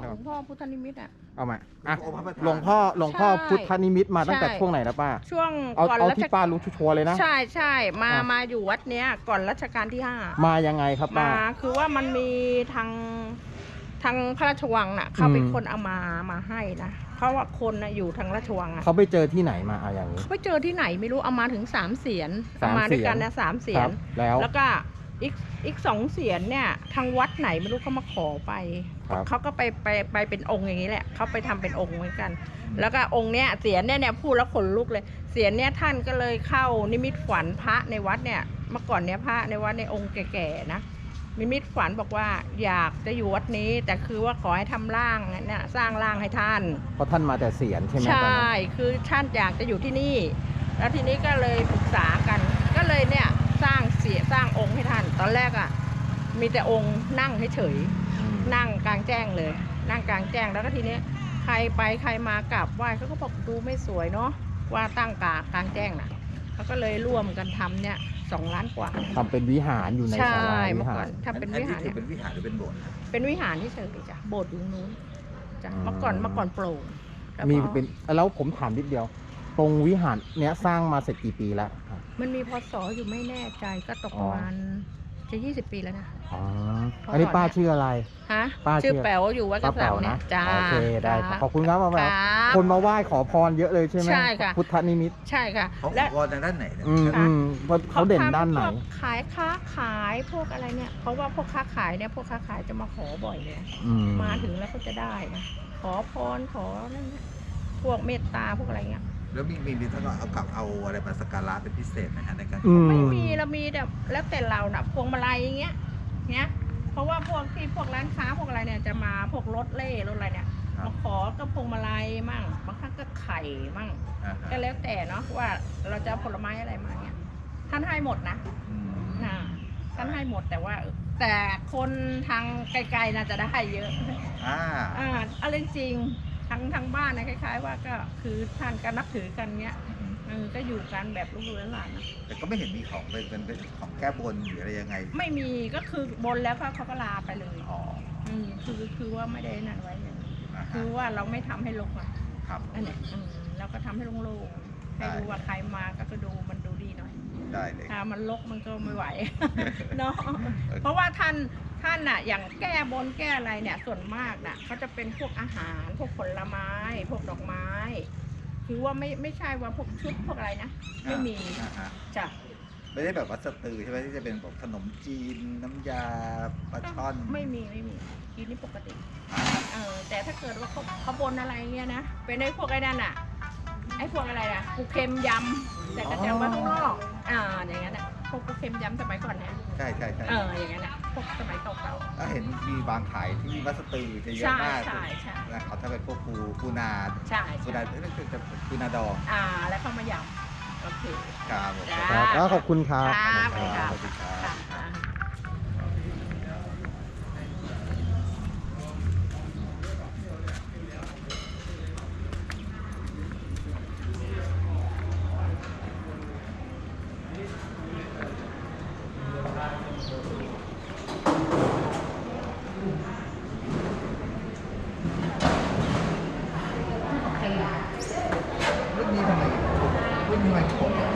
หลวงพ่อพุทธนิมิตรอะ เอามาอะองค์พระประธานหลวงพ่อหลวงพ่อใช่พุทธนิมิตมาตั้งแต่ใช่ช่วงไหนแล้วป้า ช่วงเอาก่อนเอารัที่ชป้ารู้ชัวร์ๆเลยนะ ใช่ใช่มาอะ มาอยู่วัดเนี้ยก่อนรัชกาลที่ห้ามายังไงครับป้า มาคือว่ามันมีทางทางพระราชวังน่ะเขาเป็นอืม คนเอามามาให้นะเพราะว่าคนน่ะอยู่ทางราชวังอะเขาไปเจอที่ไหนมาเอาอย่างนี้เขาไปเจอที่ไหนไม่รู้เอามาถึงสามเสียนสามเอามาด้วยกันเสียนนะสามเสียครันบแล้ว แล้วก็ อีกอีกสองเสียนเนี่ย ทางวัดไหนไม่รู้เขามาขอไป ครับ เขาก็ไปไปไปเป็นองค์อย่างนี้แหละเขาไปทำเป็นองค์เหมือนกัน แล้วก็องค์เนี้ยเสียนเนี่ยเนี่ยพูดแล้วขนลุกเลย เสียนเนี่ยท่านก็เลยเข้านิมิตฝันพระในวัดเนี่ยเมื่อก่อนเนี่ยพระในวัดในองค์แก่ๆนะนิมิตฝันบอกว่าอยากจะอยู่วัดนี้ แต่คือว่าขอให้ทำร่างเนี่ยสร้างร่างให้ท่าน เพราะท่านมาแต่เสียนใช่ไหมใชตอนนั้่นคือท่านอยากจะอยู่ที่นี่ แล้วทีนี้ก็เลยปรึกษากัน ก็เลยเนี่ยสร้างเสียสร้างองค์ให้ท่านต อนแรกอะ่ะ มีแต่องค์นั่งเฉยอืมๆนั่งกลางแจ้งเลย นั่งกลางแจ้งแล้วก็ทีนี้ใครไปใครมากราบไหว้เขาก็บอกดูไม่สวยเนาะว่าตั้งกากลางแจ้งน่ะเขาก็เลยร่วมกันทำเนี่ยสองล้านกว่าทำเป็นวิหารอยู่ในใช่ศาลาวิเมื่อหาก่อรนถ้าเป็นอัวิหารที่ถืเนี่อยเป็นวิหารหรือเป็นโบสถ์ครับเป็นวิหารที่เฉยๆจ้ะโบสถ์อยู่ตรงนู้นจ้ะอืมเมื่อก่อนเมื่อก่อนโปร่งแล้วมีพอเป็นแล้วผมถามนิดเดียว ตรงวิหารเนี้ยสร้างมาเสร็จกี่ปีแล้ว มันมีพศอยู่ไม่แน่ใจก็ตกอ๋ปอระมาณ จะยี่สิบปีแล้วนะ อ๋อ อันนี้ป้าชื่ออะไร ฮะ ป้าชื่อชื่อแป๋วอยู่วัดกป้าระแป๋เสาวเนี่นะยจ้าโอเค ได้ครับขอบคุณครับป้าคแป๋วรับคนมาไหว้ขอพรเยอะเลยใช่ไหมใช่ค่ะ พุทธนิมิต ใช่ค่ะ เขาและขอทางด้านไหนเนี่ยอืมอืมเพราะเขาเด่นด้านไหนพวกขายค้าขายพวกอะไรเนี่ย เพราะว่าพวกค้าขายเนี่ยพวกค้าขายจะมาขอบ่อยเลยอืมมาถึงแล้วก็จะได้นะขอพรขอนั่นนะพวกเมตตาพวกอะไรเงี้ย แล้วมีมีมีท่านเอากลับเอาอะไรมาสักการะเป็นพิเศษนะฮะในการอืม ไม่มีเรามีแต่แล้วแต่เราน่ะพวงมาลัยอย่างเงี้ยเนี้ย เพราะว่าพวกที่พวกร้านค้าพวกอะไรเนี่ยจะมาพวกรถเล่รถอะไรเนี่ยครับมาขอก็พวงมาลัยมั่งบางครั้งก็ไข่มั่ง อ่าฮะก็แล้วแต่เนาะว่าเราจะเอาผลไม้อะไรมาเนี่ยท่านให้หมดนะอืมนะท่านให้หมดแต่ว่า แต่คนทางไกลๆน่าจะได้เยอะอ่า อ่าเอาเรื่องจริง ทั้งทางบ้านนะคล้าย ๆ ว่าก็คือท่านก็นับถือกันเนี้ยเออก็อยู่กันแบบลูกๆหลานๆนะแต่ก็ไม่เห็นมีของเป็นเป็นเป็นของแก้บนหรืออะไรยังไง ไม่มีก็คือบนแล้วก็เขาก็ลาไปเลยอ๋ออืมคือคือว่าไม่ได้นั่นไว้อย่างนั้นอ่าคืฮะอว่าเราไม่ทำให้ลกอะครับอันเนี้ยอืมเราก็ทำให้โล่งๆให้ได้ดูว่าใครมาก็ก็ดูมันดูดีหน่อย ได้เลย ถ้ามันลกมันก็ไม่ไหว เนาะ เพราะว่าท่าน ท่านน่ะอย่างแก้บนแก้อะไรเนี่ยส่วนมากน่ะเขาจะเป็นพวกอาหารพวกผลไม้ พวกดอกไม้คือว่าไม่ไม่ใช่ว่าพวกชุดพวกอะไรนะไม่มีอ่าฮะจ้ะไม่ได้แบบวัดสตือใช่ไหมที่จะเป็นแบบขนมจีนน้ำยาปลาช่อนไม่มีไม่มีกินนี่ปกติอ่าเออแต่ถ้าเกิดว่าเขาเขาบนอะไรเงี้ยนะเป็นไอ้พวกไอ้นั่นอะไอ้พวกอะไรอะปูเค็มยำแต่ก็จะเอาไว้ข้างนอกอ่าอย่างนั้นอะพวกปูเค็มยำสมัยก่อนเนี่ยใช่ใช่ใช่เอออย่างนั้นอะพวกสมัยเก่าแล้วเห็นมีบางขายที่วัดสตือจะๆเยอะใช่มากใช่ใช่นะเขาถ้าเป็นพวกปูปูนาใช่ปูใช่นาเอ้ยนั่นคือจะปูนาดองอ่า แล้วเข้ามายำโอเค ครับผมจ้าครับแล้วขอบคุณครับ ครับสวัสดีครับสวัสดีครัค่ะบ อ่า รุ่นนี้ทำไมรุ่นนี้มันผมงั้น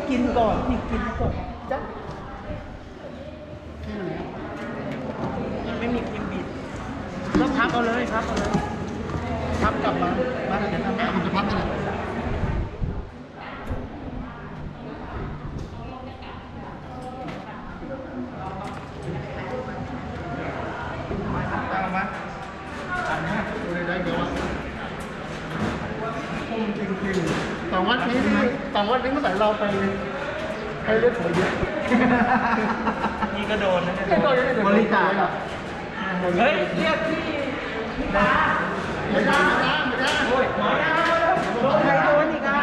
ก็กินก่อนพี่กินก่อนจ้ะมันไม่มีพิมพ์บิดก็พับเอาเลยพับเอาเลยพับกลับมาบ้านเดี๋ยวทำให้มันจะพับไปเลยเอามาอันนี้ดูเลยได้เดี๋ยว คมจริงๆสองวันนี้สองวันนี้เมื่อไหร่เราไปให้เลือดสวยเยอะนี่ก็โดนนะบริจาคครับเฮ้ยเรียกพี่ไม่ได้ไม่ได้ไม่ได้โอ้ยใครโดนอีกอะ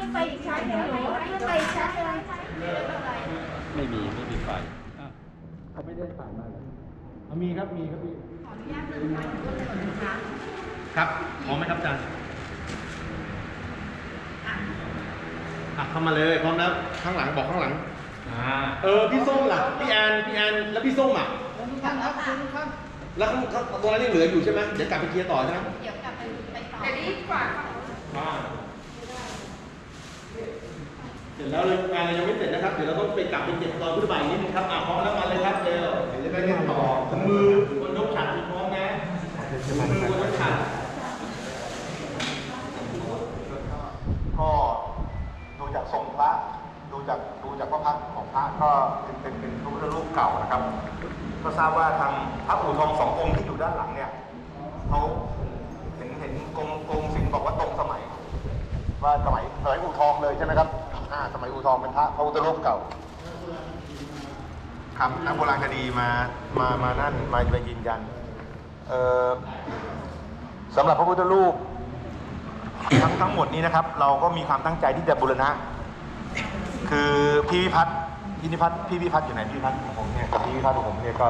ขึ้นไปอีกชั้นหนึ่งหนูขึ้นไปอีกชั้นหนึ่ง ไม่มีไม่มีไฟ เขาไม่ได้ถ่ายมาเลยมีครับมีครับพี่ ครับพร้อมไหมครับอาจารย์อะเข้ามาเลยพร้อมแล้วข้างหลังบอกข้างหลัง อ่า เออพี่ส้มล่ะพี่แอนพี่แอนแล้วพี่ส้มอะ แล้วข้างข้างตรงนั้นยังเหลืออยู่ใช่ไหมเดี๋ยวกลับไปเคลียร์ต่อใช่ไหมเดี๋ยวกลับไปไปต่ออ่าเสร็จแล้วเลยงานเรายังไม่เสร็จนะครับ เดี๋ยวเราต้องไปกลับไปเก็บตอนพุทธบาทนิดนึงครับอะพร้อมแล้วมาเลยครับเร็วเดี๋ยวจะไปเล่นต่อถุงมือบนยกฉัดมีพร้อมนะถุงมือบนยกฉัดก็ดูจากทรงพระ ดูจากดูจากพระพักตร์ของพระก็เป็นเป็นเป็นพระพุทธรูปเก่านะครับ ก็ทราบว่าทางพระอู่ทองสององค์ที่อยู่ด้านหลังเนี่ยเขาเห็นเห็นกรมกรมศิลป์บอกว่าตรงสมัย ว่าสมัยสมัยอู่ทองเลยใช่ไหมครับอ่าสมัยอู่ทองเป็นพระพระพุทธรูปเก่า ครับนักโบราณคดีมามามานั่นมามายืนยันเอ่อสำหรับพระพุทธรูปทั้งทั้งหมดนี้นะครับ เราก็มีความตั้งใจที่จะบูรณะ คือพี่วิพัฒน์ พี่วิพัฒน์พี่วิพัฒน์อยู่ไหนพี่วิพัฒน์ของผมเนี่ยกับพี่วิพัฒน์ของผมเนี่ยก็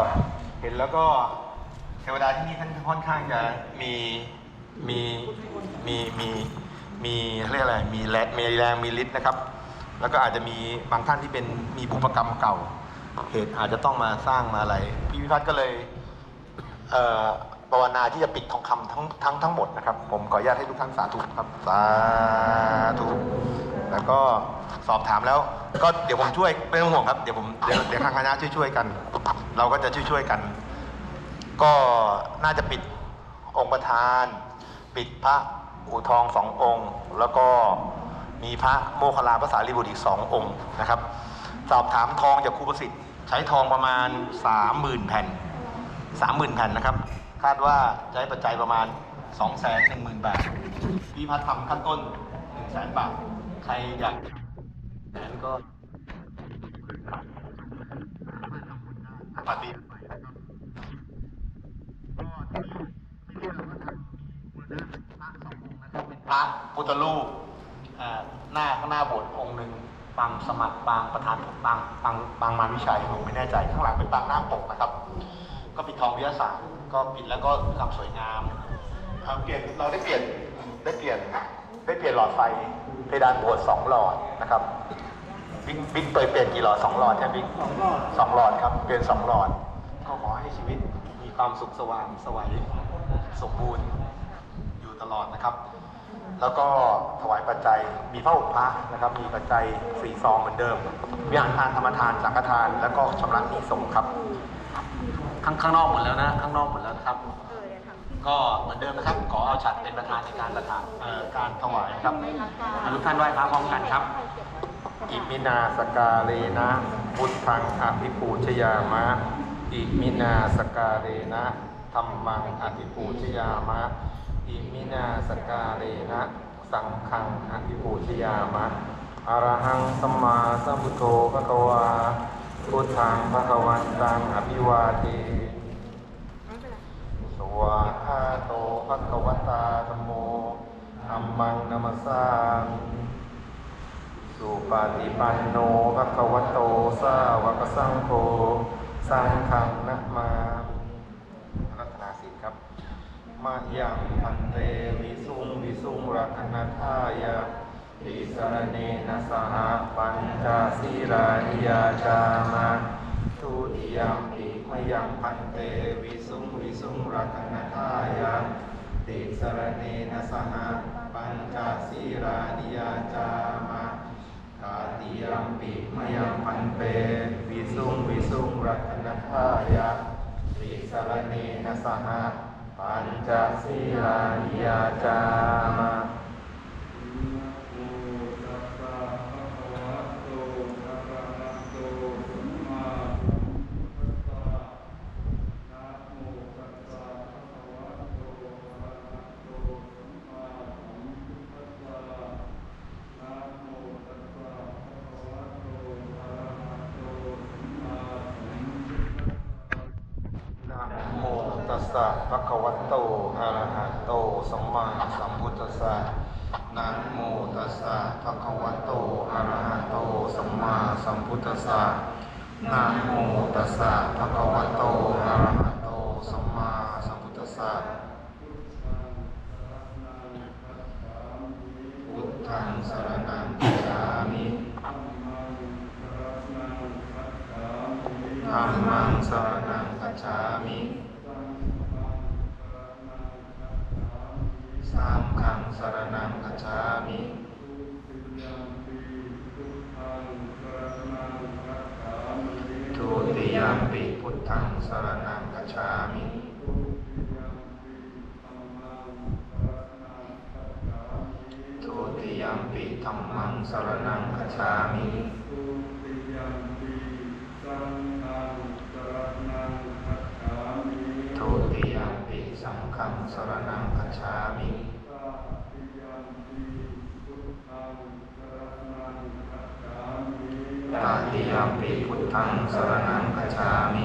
เห็นแล้วก็เทวดาที่นี่ท่านค่อนข้างจะมีมีมีมีมีเรียกอะไรมีแรงมีแรงมีฤทธิ์นะครับ แล้วก็อาจจะมีบางท่านที่เป็นมีบุพกรรมเก่าเหตุอาจจะต้องมาสร้างมาอะไรพี่วิพัฒน์ก็เลยเอ่อ ภาวนาที่จะปิดทองคำทั้งทั้งทั้งหมดนะครับ ผมขออนุญาตให้ทุกท่านสาธุครับ สาธุแล้วก็สอบถามแล้ว ก็เดี๋ยวผมช่วยไม่ต้องห่วงครับเดี๋ยวผมเดี๋ยวเดี๋ยวทางคณะช่วยช่วยกัน เราก็จะช่วยช่วยกัน ก็น่าจะปิดองค์ประธาน ปิดพระอู่ทองสององค์ แล้วก็มีพระโมคคัลลาภาษาลิบุตรอีกสององค์นะครับ สอบถามทองจากครูประสิทธิ์ ใช้ทองประมาณสามหมื่นแผ่นสามหมื่นแผ่นนะครับ คาดว่าจะให้ปัจจัยประมาณสองแสนหนึ่งหมื่นบาทพี่พัฒน์ทำขั้นต้นหนึ่งแสนบาท ใครอยากแสนก็ปฏิพระพุทธรูปหน้าข้างหน้าโบสถ์องค์หนึ่งปางสมัครปางประธานปางปางปางมารวิชัยผมไม่แน่ใจข้างหลังเป็นปางหน้าปกนะครับ ก็ปิดทองวิทยาศาสตร์ ก็ปิดแล้วก็ทำสวยงามเอ่อเปลี่ยนเราได้เปลี่ยนได้เปลี่ยนได้เปลี่ยนหลอดไฟเพดานโบสถ์สองหลอดนะครับบิ๊กบิ๊กเปยเปลี่ยนกี่หลอดสองหลอดใช่ไหมบิ๊กสองหลอดสองหลอดครับเปลี่ยนสองหลอด ก็ขอให้ชีวิตมีความสุขสว่างสวัยสมบูรณ์อยู่ตลอดนะครับ แล้วก็ถวายปัจจัยมีพระอุปพระนะครับ มีปัจจัยสี่ซองเหมือนเดิมวิหารทานธรรมทานสังฆทาน แล้วก็ชำระหนี้สงฆ์ครับ ข้างข้างนอกหมดแล้วนะ ข้างนอกหมดแล้วนะครับ ก็เหมือนเดิมนะครับ ขอเอาฉัดเป็นประธานในการประธานเอ่อการถวายครับทุกท่านไหว้พระพร้อมกันครับ อิมินาสกาเลนะ พุทธังอภิปูชยามะ อิมินาสกาเลนะธรรมังอภิปูชยามะ อิมินาสกาเลนะ สังฆังอภิปูชยามะอรหังสัมมาสัมพุทโธภะคะวา พุทธังภะคะวันตังอภิวาเทสวาคาโตภะคะวตาธมโมธัมมังนัมสสามิสุปฏิปันโนภะคะวะโตสาวกสังโฆสังฆังนะมามิรัตนาสิทธิ์ครับ มายังพันเตวิสุงวิสุงรักนัทายะ ติสรเนนะสหปัญจศีรานิยาจามะทุติยมปิมยังพันเตวิสุงวิสุงรัตนทายาติสรเนนะสหปัญจศีรานิยาจามะตาติยมปิมยังพันเตวิสุงวิสุงรัตนทายาติสรเนนะสหปัญจศีรานิยาจามะ นะโมตัสสะภะคะวะโตอะระหะโตสัมมาสัมพุทธัสสะพุทธังสรณังคัจฉามิธัมมังสรณังคัจฉามิสามขังสรนังคัจฉามิทุติ ยมปิพุทธังสรนังคัจฉามิทุติยมปิธัมมังสรนังคัจฉามิทุติยมปิสังฆังสรนังคัจฉามิ ตาติยมปิพุทธังสรนังกัจฉามิ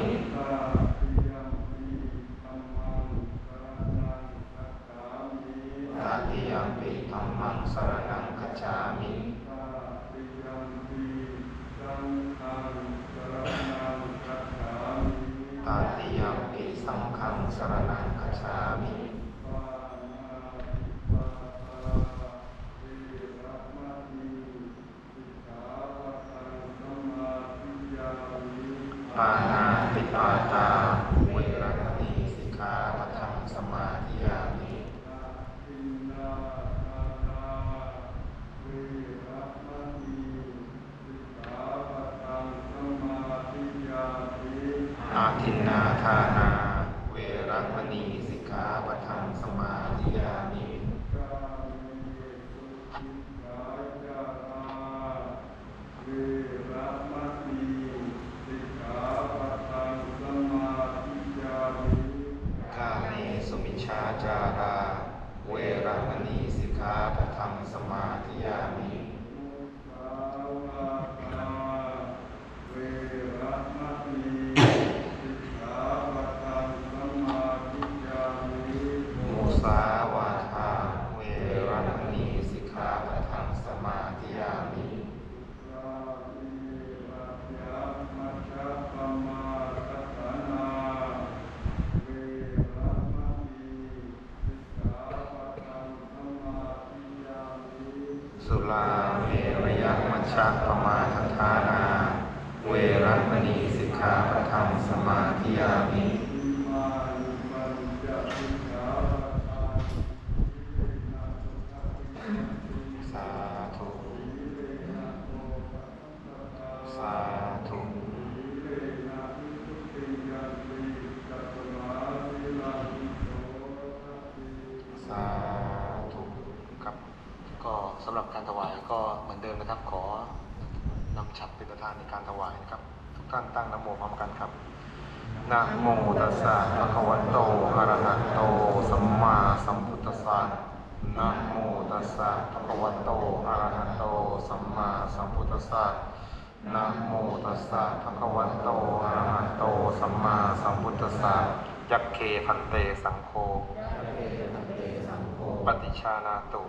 ชานาตุ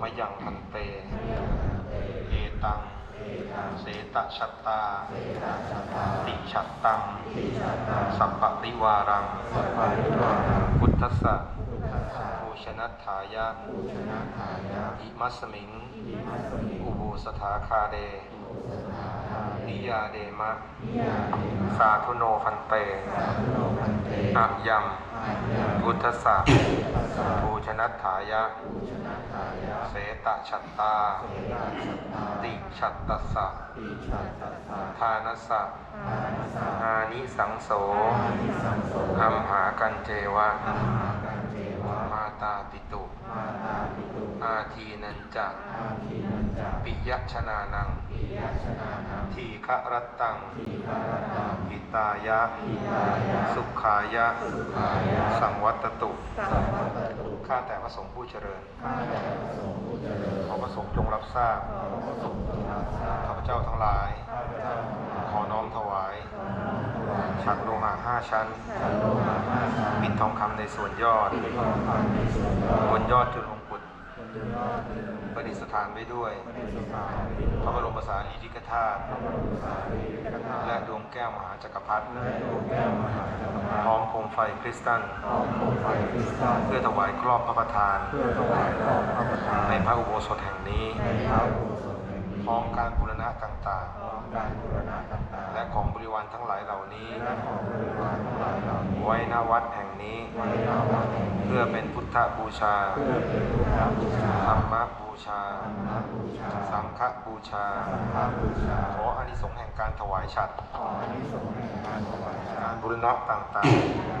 มะยังพันเต เอตัง เสตชัตตา ติชัตตัง สัพปริวารัง พุทธสสะภูชนัตถายะปูชนะทาอิมัสมิง อุบูสถาคาเด นิยาเดมะนิยาเดมะ สาธุโนพันเตสาธุโนพันเตอะยัมอาญาพุทธสสะปัสสะปูชนัตถายะปูชนะทายะ เสตฉัตตาเสนาสัตตา ติฉัตตัสสะปีชาตัสสะทานัสสะทานัสสะอานิสังโสอานิสังโสอัมหากันเจวะอัมหากันเจวะมาตาปิตุมาตาปิตุ อาทีนันจะอาทินันจาปิยชนานังปิยชนานัง ทีฆรัตตังทีฆารตังหิตายะหิตายะ สุขายะ สุขายะ สังวัตตุ สัมปัตตุ ข้าแต่พระสงฆ์ผู้เจริญ ข้าแต่พระสงฆ์ผู้เจริญ ขอพระสงฆ์จงรับทราบ ขอพระสงฆ์จงรับทราบ ข้าพเจ้าทั้งหลาย ข้าพเจ้าทั้งหลาย ขอน้อมถวายขอน้อมถวายฉัตรโลหะห้าชั้นฉันโลหะห้าชั้น ปิดทองคำในส่วนยอดปิดทองคำในส่วนยอดบนยอดจุลมงกุฎบนยอดเป็นประดิษฐานไว้ด้วยประดิษฐานพระบรมสารีริกธาตุพระบรมสารีริกธาตุและดวงแก้วมหาจักรพรรดิและดวงแก้วมหาจักรพรรดิพร้อมโคมไฟคริสตัลพร้อมโคมไฟคริสตัล เพื่อถวายครอบพระประธานเพื่อถวายรอบพระประธานในพระอุโบสถแห่งนี้ในพระอุโบสถแห่งนี้ พร้อมการบูรณะต่างพร้อมการบูรณะต่างๆๆและของบริวารทั้งหลายเหล่านี้ ไว้ณวัดแห่งนี้ไว้ณวัดแห่งนี้ เพื่อเป็นพุทธบูชาเพื่อเป็นพุทธบูชาธรรมบูชาธรรมบูชาสังฆบูชา สังฆบูชา ขออานิสงส์แห่งการถวายฉัตรขออานิสงส์แห่งการถวายทากานรบูรณะต่างการ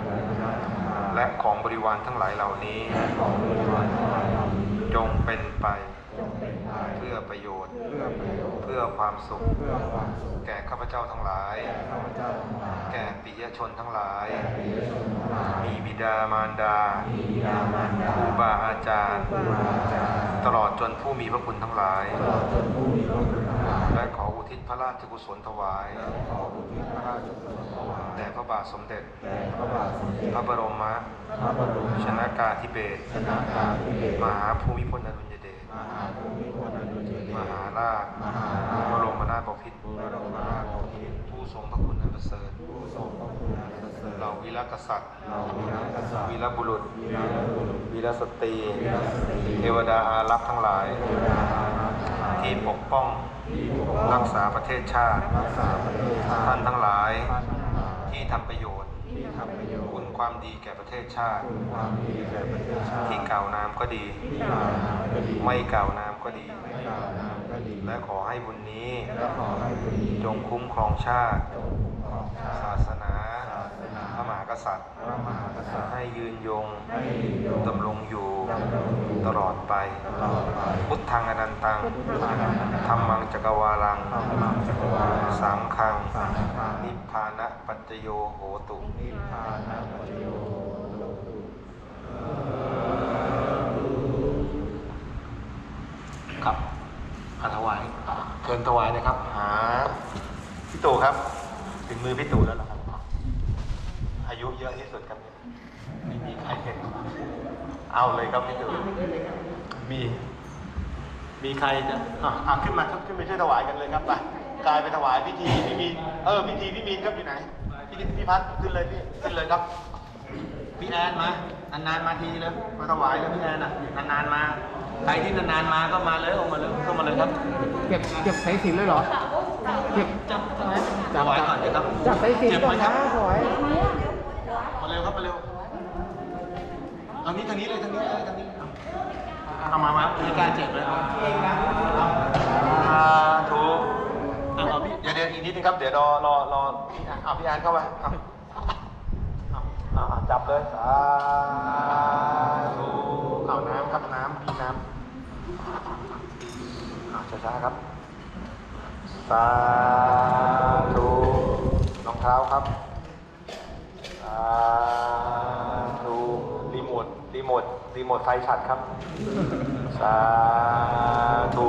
บูรณะต่างๆๆและของบริวารทั้งหลายเหล่านี้ เป็นไปจงเป็นไปเพื่อประโยชน์เพื่อประโยชน์ เพื่อความสุขเพื่อความสุขแก่ข้าพเจ้าทั้งหลายแก่ข้าพเจ้าทั้งหลาย แก่ปิยชนทั้งหลายแก่ปิยชนทั้งหลายมีบิดามารดามีบิดามารดาครูบาอาจารย์ครูบาอาจารย์ตลอดจนผู้มีพระคุณทั้งหลายตลอดจนผู้มีพระคุณทั้งหลาย และขออุทิศพระราชกุศลถวาย และขออุทิศพระราชกุศลถวายแด่พระบาทสมเด็จแด่พระบาทสมเด็จพระบรมพระบรมชนากาธิเบศรชนากาธิเบศรมหาภูมิพลอดุลยเดชมหาภูมิพลอดุลยเดชมหาราชมหาราชบรมนาถบพิตรบรมราชบพิตรผู้ทรงพระคุณอันประเสริฐผู้ทรงพระคุณอันประเสริฐเหล่าวีรกษัตริย์เราวีรกษัตริย์วีรบุรุษวีรบุรุษวีรสตรีวีรสตรีเทวดาอารักษ์ทั้งหลายเทวดาอารักษ์ทั้งหลาย ที่ปกป้องที่ปกป้องรักษาประเทศชาติรักษาประเทศชาติ ท่านทั้งหลาย ท่านทั้งหลายที่ทำประโยชน์ ที่ทำประโยชน์คุณความดีแก่ประเทศชาติ คุณความดีแก่ประเทศชาติ ที่กล่าวนามก็ดี ที่กล่าวนามก็ดี ไม่กล่าวนามก็ดี ไม่กล่าวนามก็ดี และขอให้บุญนี้ และขอให้บุญนี้ จงคุ้มครองชาติ จงคุ้มครองชาศาติสนาศาสนา พระมหากษัตริย์ พระมหากษัตริย์ ให้ยืนยง ให้ยืนยงดำรงอยู่ดำรงอยู่ตลอดไปตลอดไปพุทธังอนันตังพุทธังอนันตังธรรมังจักรวาลังธรรมังจักรวาลังสังฆังสังฆังนิพพานะปั จโยโหตุนิพพานะปัจโยโลกุครับอาถวายเชิญถวายนะครับ หาพี่ตู่ครับ ถึงมือพี่ตู่แล้วนะครับ อายุเยอะที่สุดครับเนี่ยไม่มีใครเห็นเอาเลยครับพี่ตู่มีมีใครจะอะอะขึ้นมาขึ้นไปช่วยถวายกันเลยครับไปกลายไปถวายพิธีพี่มีนเออพิธีพี่มีนครับอยู่ไหน พี่พี่พัดขึ้นเลยพี่ขึ้นเลยครับ พี่แอนมานานๆมาทีเลยมาถวายเลยพี่แอนอะนานๆมาใครที่นานๆมาก็มาเลยออกมาเลยเข้ามาเลยครับเก็บเก็บสายสินเลยเหรอเก็บจับใช่ไหมถวายก่อนเลยครับจับสายสินเจ็บก่อไหมนครันะบถอยมาเร็วครับมาเร็วเอานี้ทางนี้เลยทางนี้เลยทางนี้เอาเอามามาไม่กล้าเจ็บเลยอ่าถูกเอา เอาพี่เดี๋ยวเดี๋ยวอีกนิดนึงครับ เดี๋ยวรอรอรอพี่อะเอาพี่แอนเข้ามาเอาเอาเอาเอาจับเลยสาธุเอาน้ำครับน้ำพี่น้ำเอาช้าๆครับ สาธุรองเท้าครับ สาธุรีโมทรีโมทรีโมทไฟฉัดครับ สาธุ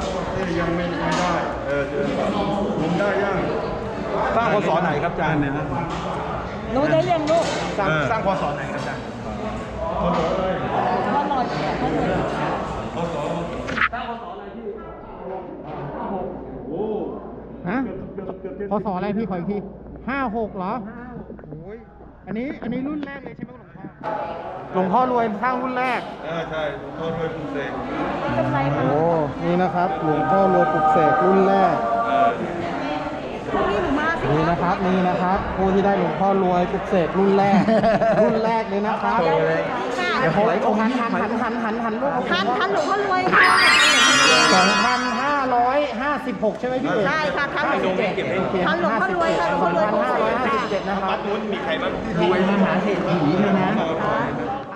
ยวครับที่ยังไม่ไม่ได้ เออเดี๋ยวผมได้ยังๆสร้างพศไหนครับอาจารย์เนี่ยหนูได้ยังลูกสร้างสร้างพศไหนครับอาจารย์พ่อหลอดเนี่ยพ่อหลอดฮะพศอะไรพี่ขออีกทีห้าหกเหรอโอ้ยอันนี้อันนี้รุ่นแรกเลยใช่ไหมหลวงพ่อ หลวงพ่อรวยสร้างรุ่นแรกเออใช่หลวงพ่อรวยปลุกเสกโอ้นี่นะครับ หลวงพ่อรวยปลุกเสกรุ่นแรกนี่นะครับ นี่นะครับ ผู้ที่ได้หลวงพ่อรวยปลุกเสกรุ่นแรก รุ่นแรกเลยนะครับเดี๋ยวผมผมหันหันหันหันหันหันลูกทันทันหลวงพ่อรวยค่ะ สองพัน ห้าร้อยห้าสิบหกใช่ไหมพี่เอกใช่ค่ะทันหลวงพ่อเก็บให้ทันหลวงพ่อรวยค่ะหลวงพ่อรวยสองพันห้าร้อยห้าสิบเจ็ดนะครับวัดนู้นมีใครบ้างรวยมหาเศรษฐีเลยนะค